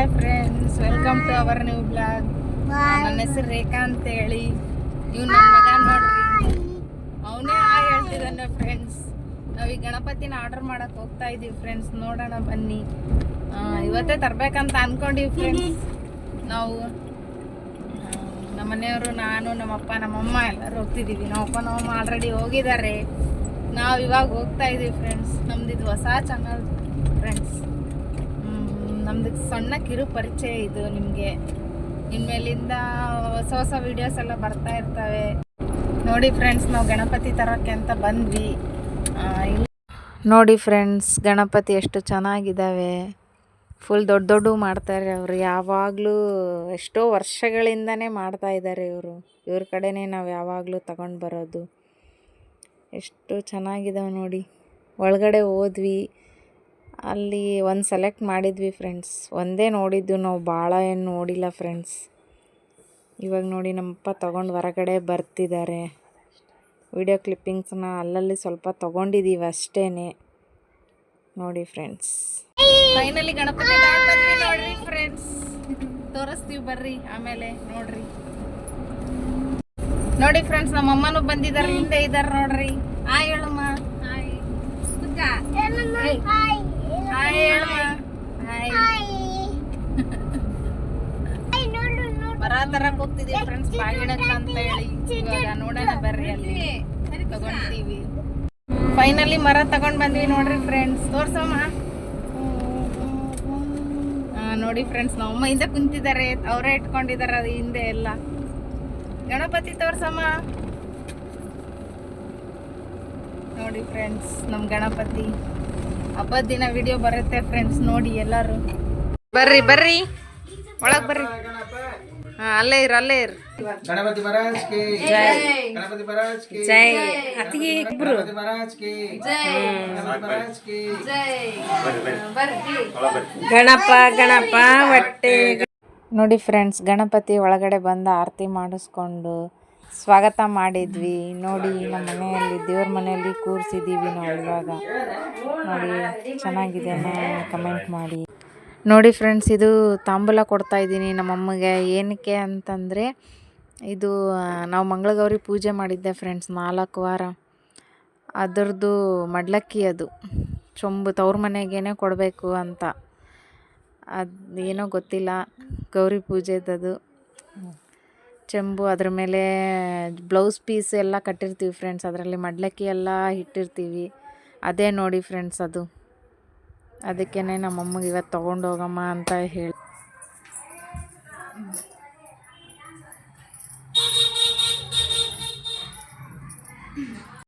Hi friends welcome to our new blog ನನ್ನ ಹೆಸರು ರೇಖಾ ಅಂತ ಹೇಳಿ ಇವ್ ನನ್ನ ಮಗ ನೋಡ್ರಿ. ಅವನೇ ಹಾಯ್ ಹೇಳ್ತಿದ್ದಾನೆ ಫ್ರೆಂಡ್ಸ್ ನಾವೀಗ ಗಣಪತಿನ ಆರ್ಡರ್ ಮಾಡಕ್ ಹೋಗ್ತಾ ಇದೀವಿ ಫ್ರೆಂಡ್ಸ್ ನೋಡೋಣ ಬನ್ನಿ. ಇವತ್ತೇ ತರ್ಬೇಕಂತ ಅನ್ಕೊಂಡಿವಿ ಫ್ರೆಂಡ್ಸ್ ನಾವು ನಮ್ಮ ಮನೆಯವರು ನಾನು ನಮ್ಮಪ್ಪ ನಮ್ಮಮ್ಮ ಎಲ್ಲರೂ ಹೋಗ್ತಿದ್ದೀವಿ ನಮ್ಮಪ್ಪ ನಮ್ಮಮ್ಮ ಆಲ್ರೆಡಿ ಹೋಗಿದ್ದಾರೆ. ನಾವು ಇವಾಗ ಹೋಗ್ತಾ ಇದೀವಿ ಫ್ರೆಂಡ್ಸ್ ನಮ್ದು ಇದು ಹೊಸ ಚಾನಲ್ ಫ್ರೆಂಡ್ಸ್ ನಮ್ದು ಸಣ್ಣ ಕಿರು ಪರಿಚಯ ಇದು ನಿಮಗೆ. ಇನ್ಮೇಲಿಂದ ಹೊಸ ಹೊಸ ವಿಡಿಯೋಸ್ ಎಲ್ಲ ಬರ್ತಾ ಇರ್ತವೆ. ನೋಡಿ ಫ್ರೆಂಡ್ಸ್ ನಾವು ಗಣಪತಿ ತರೋಕ್ಕೆ ಅಂತ ಬಂದ್ವಿ. ನೋಡಿ ಫ್ರೆಂಡ್ಸ್ ಗಣಪತಿ ಎಷ್ಟು ಚೆನ್ನಾಗಿದ್ದಾವೆ ಫುಲ್ ದೊಡ್ಡ ದೊಡ್ಡ ಮಾಡ್ತಾರೆ ಅವರು. ಯಾವಾಗಲೂ ಎಷ್ಟೋ ವರ್ಷಗಳಿಂದನೇ ಮಾಡ್ತಾ ಇದ್ದಾರೆ ಇವರು. ಇವ್ರ ಕಡೆನೇ ನಾವು ಯಾವಾಗಲೂ ತಗೊಂಡು ಬರೋದು. ಎಷ್ಟು ಚೆನ್ನಾಗಿದ್ದಾವೆ ನೋಡಿ. ಒಳಗಡೆ ಹೋದ್ವಿ. ಅಲ್ಲಿ ಒಂದು ಸೆಲೆಕ್ಟ್ ಮಾಡಿದ್ವಿ ಫ್ರೆಂಡ್ಸ್ ಒಂದೇ ನೋಡಿದ್ದು ನಾವು ಭಾಳ ಏನು ನೋಡಿಲ್ಲ ಫ್ರೆಂಡ್ಸ್ ಇವಾಗ ನೋಡಿ ನಮ್ಮಪ್ಪ ತೊಗೊಂಡು ಹೊರಗಡೆ ಬರ್ತಿದ್ದಾರೆ ವಿಡಿಯೋ ಕ್ಲಿಪ್ಪಿಂಗ್ಸ್ನ ಅಲ್ಲಲ್ಲಿ ಸ್ವಲ್ಪ ತೊಗೊಂಡಿದ್ದೀವಿ ಅಷ್ಟೇ ನೋಡಿ ಫ್ರೆಂಡ್ಸ್ ಫೈನಲಿ ಗಣಪತಿ ಬಂದ್ವಿ ನೋಡ್ರಿ ಫ್ರೆಂಡ್ಸ್ ತೋರಿಸ್ತೀವಿ ಬರ್ರಿ ಆಮೇಲೆ ನೋಡ್ರಿ. ನೋಡಿ ಫ್ರೆಂಡ್ಸ್ ನಮ್ಮ ಅಮ್ಮನೂ ಬಂದಿದ್ದಾರೆ ಹಿಂದೆ ಇದ್ದಾರೆ ನೋಡ್ರಿ. ಹಾಯ್ ಹೇಳಮ್ಮ. ಹಾಯ್ ಹಾಯ್ ಹೇಳಮ್ಮ ಹಾಯ್ ಮರ ತರಕ್ ಹೋಗ್ತಿದೀವಿ ಫ್ರೆಂಡ್ಸ್ ಬಾಗಿಣಕ್ಕೆ ಅಂತ ಹೇಳಿ ಇವಾಗ ನೋಡೋಣ ಬರ್ರಿ ಅಲ್ಲಿ. ತಗೊಂಡಿದೀವಿ ಫೈನಲಿ ಮರ ತಗೊಂಡ್ ಬಂದ್ವಿ ನೋಡ್ರಿ ಫ್ರೆಂಡ್ಸ್ ತೋರ್ಸಮ್ಮ. ನೋಡಿ ಫ್ರೆಂಡ್ಸ್ ನಮ್ಮಮ್ಮ ಹಿಂದೆ ಕುಂತಿದ್ದಾರೆ. ಅವರೇ ಇಟ್ಕೊಂಡಿದ್ದಾರೆ ಅದು ಹಿಂದೆ ಎಲ್ಲ. ಗಣಪತಿ ತೋರ್ಸಮ್ಮ. ನೋಡಿ ಫ್ರೆಂಡ್ಸ್ ನಮ್ ಗಣಪತಿ. ಹಬ್ಬದ ದಿನ ವಿಡಿಯೋ ಬರುತ್ತೆ ಫ್ರೆಂಡ್ಸ್ ನೋಡಿ ಎಲ್ಲರೂ. ಬರ್ರಿ ಬರ್ರಿ. ಒಳಗ್ ಬರ್ರಿ. ಅಲ್ಲೇ ಇರ ಅಲ್ಲೇ ಇರ. ಗಣಪತಿ ಮಹಾರಾಜ್ ಕಿ ಜೈ. ಗಣಪತಿ ಮಹಾರಾಜ್ ಕಿ ಜೈ. ಅತಿಗೆ ಇಬ್ರು ಗಣಪತಿ ಮಹಾರಾಜ್ ಕಿ ಜೈ. ಗಣಪತಿ ಮಹಾರಾಜ್ ಕಿ ಜೈ. ಗಣಪ ಗಣಪ ಹೊಟ್ಟೆ ನೋಡಿ ಫ್ರೆಂಡ್ಸ್ ಗಣಪತಿ ಒಳಗಡೆ ಬಂದ ಆರತಿ ಮಾಡಿಸ್ಕೊಂಡು ಸ್ವಾಗತ ಮಾಡಿದ್ವಿ. ನೋಡಿ ನಮ್ಮ ಮನೆಯಲ್ಲಿ ದೇವ್ರ ಮನೆಯಲ್ಲಿ ಕೂರಿಸಿದ್ದೀವಿ ನಾವು ಇವಾಗ. ನೋಡಿ ಚೆನ್ನಾಗಿದೆ ಕಮೆಂಟ್ ಮಾಡಿ. ನೋಡಿ ಫ್ರೆಂಡ್ಸ್ ಇದು ತಾಂಬೂಲ ಕೊಡ್ತಾ ಇದ್ದೀನಿ ನಮ್ಮಮ್ಮಗೆ ಏನಕ್ಕೆ ಅಂತಂದರೆ, ಇದು ನಾವು ಮಂಗಳಗೌರಿ ಪೂಜೆ ಮಾಡಿದ್ದೆ ಫ್ರೆಂಡ್ಸ್ ನಾಲ್ಕು ವಾರ. ಅದರದ್ದು ಮಡ್ಲಕ್ಕಿ ಅದು. ಚೊಂಬು ತವ್ರ ಮನೆಗೇನೆ ಕೊಡಬೇಕು ಅಂತ. ಅದು ಏನೋ ಗೊತ್ತಿಲ್ಲ, ಗೌರಿ ಪೂಜೆದದು. ಚೆಂಬು ಅದ್ರ ಮೇಲೆ ಬ್ಲೌಸ್ ಪೀಸ್ ಎಲ್ಲ ಕಟ್ಟಿರ್ತೀವಿ ಫ್ರೆಂಡ್ಸ್ ಅದರಲ್ಲಿ ಮಡ್ಲಕ್ಕಿ ಎಲ್ಲ ಇಟ್ಟಿರ್ತೀವಿ. ಅದೇ ನೋಡಿ ಫ್ರೆಂಡ್ಸ್ ಅದು. ಅದಕ್ಕೇ ನಮ್ಮಮ್ಮಗೆ ಇವತ್ತು ತೊಗೊಂಡು ಹೋಗಮ್ಮ ಅಂತ ಹೇಳಿ.